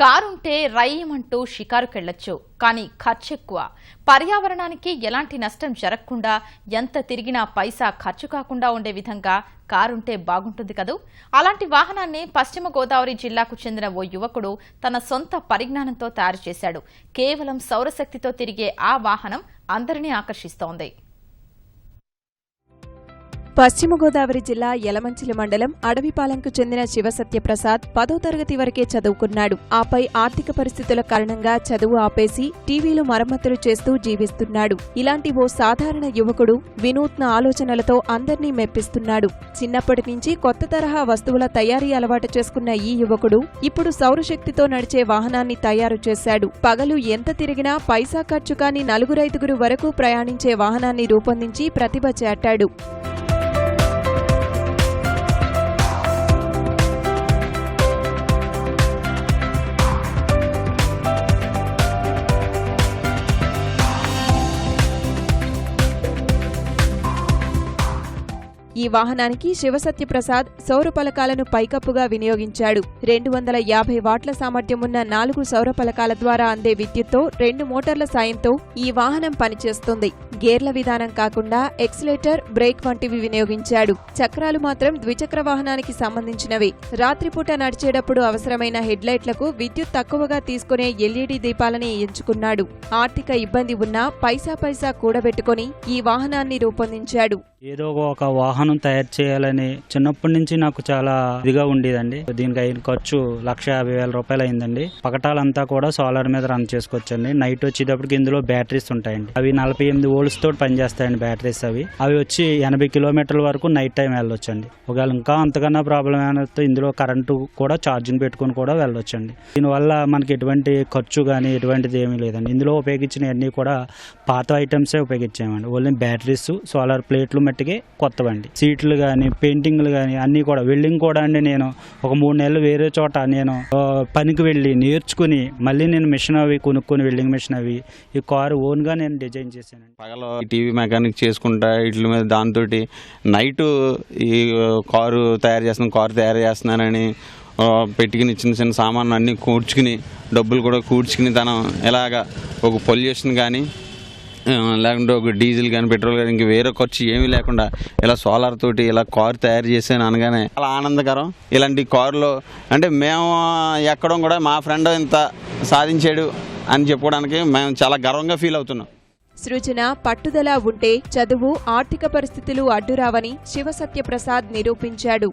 కారుంటే రయ్యమంటూ షికారుకెళ్ళొచ్చు కానీ ఖర్చు ఎక్కువ పర్యావరణానికి ఎలాంటి నష్టం జరగకుండా ఎంత తిరిగినా పైసా ఖర్చు కాకుండా ఉండే విధంగా కారుంటే బాగుంటుంది కదూ? అలాంటి వాహనాన్ని పశ్చిమ గోదావరి జిల్లాకు చెందిన ఓ యువకుడు తన సొంత పరిజ్ఞానంతో తయారు చేశాడు. కేవలం సౌరశక్తితో తిరిగే ఆ వాహనం అందరినీ ఆకర్షిస్తోంది. పశ్చిమ గోదావరి జిల్లా యలమంచిలి మండలం అడవిపాలెంకు చెందిన శివసత్యప్రసాద్ పదో తరగతి వరకే చదువుకున్నాడు. ఆపై ఆర్థిక పరిస్థితుల కారణంగా చదువు ఆపేసి టీవీలు మరమ్మతులు చేస్తూ జీవిస్తున్నాడు. ఇలాంటి ఓ సాధారణ యువకుడు వినూత్న ఆలోచనలతో అందర్నీ మెప్పిస్తున్నాడు. చిన్నప్పటి నుంచి కొత్త తరహా వస్తువుల తయారీ అలవాటు చేసుకున్న ఈ యువకుడు ఇప్పుడు సౌరశక్తితో నడిచే వాహనాన్ని తయారు చేశాడు. పగలు ఎంత తిరిగినా పైసా ఖర్చు కాని నలుగురైదుగురు వరకు ప్రయాణించే వాహనాన్ని రూపొందించి ప్రతిభ చాటాడు. ఈ వాహనానికి శివసత్యప్రసాద్ సౌర పలకాలను పైకప్పుగా వినియోగించాడు. రెండు వందల యాభై వాట్ల సామర్థ్యం ఉన్న నాలుగు సౌర పలకాల ద్వారా అందే విద్యుత్తో రెండు మోటార్ల సాయంతో ఈ వాహనం పనిచేస్తుంది. గేర్ల విధానం కాకుండా ఎక్సిలేటర్ బ్రేక్ వంటివి వినియోగించాడు. చక్రాలు మాత్రం ద్విచక్ర వాహనానికి సంబంధించినవి. రాత్రిపూట నడిచేటప్పుడు అవసరమైన హెడ్లైట్లకు విద్యుత్ తక్కువగా తీసుకునే ఎల్ఈడీ దీపాలని ఎంచుకున్నాడు. ఆర్థిక ఇబ్బంది ఉన్నా పైసా పైసా కూడబెట్టుకుని ఈ వాహనాన్ని రూపొందించాడు. ఏదో ఒక వాహనం తయారు చేయాలని చిన్నప్పటి నుంచి నాకు చాలా ఇదిగా ఉండేదండి. దీనికి అయిన ఖర్చు లక్ష యాభై వేల రూపాయలు అయిందండి. పకటాలంతా కూడా సోలార్ మీద రన్ చేసుకోవచ్చండి నైట్ వచ్చేటప్పటికి ఇందులో బ్యాటరీస్ ఉంటాయండి. అవి నలభై ఎనిమిది ఓల్డ్స్ తోటి పనిచేస్తాయండి బ్యాటరీస్ అవి. అవి వచ్చి ఎనభై కిలోమీటర్ల వరకు నైట్ టైం వెళ్ళొచ్చండి. ఒకవేళ ఇంకా అంతకన్నా ప్రాబ్లం ఏమైనా ఇందులో కరెంటు కూడా ఛార్జింగ్ పెట్టుకుని కూడా వెళ్ళొచ్చండి. దీనివల్ల మనకి ఎటువంటి ఖర్చు కానీ ఎటువంటిది ఏమీ లేదండి. ఇందులో ఉపయోగించినవన్నీ కూడా పాత ఐటమ్సే ఉపయోగించామండి ఓన్లీ బ్యాటరీస్ సోలార్ ప్లేట్లు మట్టికి కొత్తవండి సీట్లు కానీ పెయింటింగ్లు కానీ అన్నీ కూడా. వెల్డింగ్ కూడా అండి నేను ఒక మూడు నెలలు వేరే చోట నేను పనికి వెళ్ళి నేర్చుకుని మళ్ళీ నేను మిషన్ అవి కొనుక్కొని వెల్డింగ్ మిషన్ అవి ఈ కారు ఓన్గా నేను డిజైన్ చేశాను పగలు టీవీ మెకానిక్ చేసుకుంటా వీటి మీద దాంతో నైట్ ఈ కారు తయారు చేస్తున్నాను కారు తయారు చేస్తున్నానని పెట్టుకుని చిన్న చిన్న సామాన్లు అన్నీ కూర్చుకుని డబ్బులు కూడా కూర్చుకుని తను ఇలాగా ఒక పొల్యూషన్ కానీ లేకుంటే ఒక డీజిల్ కానీ పెట్రోల్ కానీ ఇంక వేరే ఖర్చు ఏమీ లేకుండా ఇలా సోలార్ తోటి ఇలా కారు తయారు చేసాను అనగానే చాలా ఆనందకరం. ఇలాంటి కారులో అంటే మేము ఎక్కడం కూడా మా ఫ్రెండ్ ఇంత సాధించాడు అని చెప్పుకోవడానికి మేము చాలా గర్వంగా ఫీల్ అవుతున్నాం. సృజన పట్టుదల ఉంటే చదువు ఆర్థిక పరిస్థితులు అడ్డురావని శివసత్యప్రసాద్ నిరూపించాడు.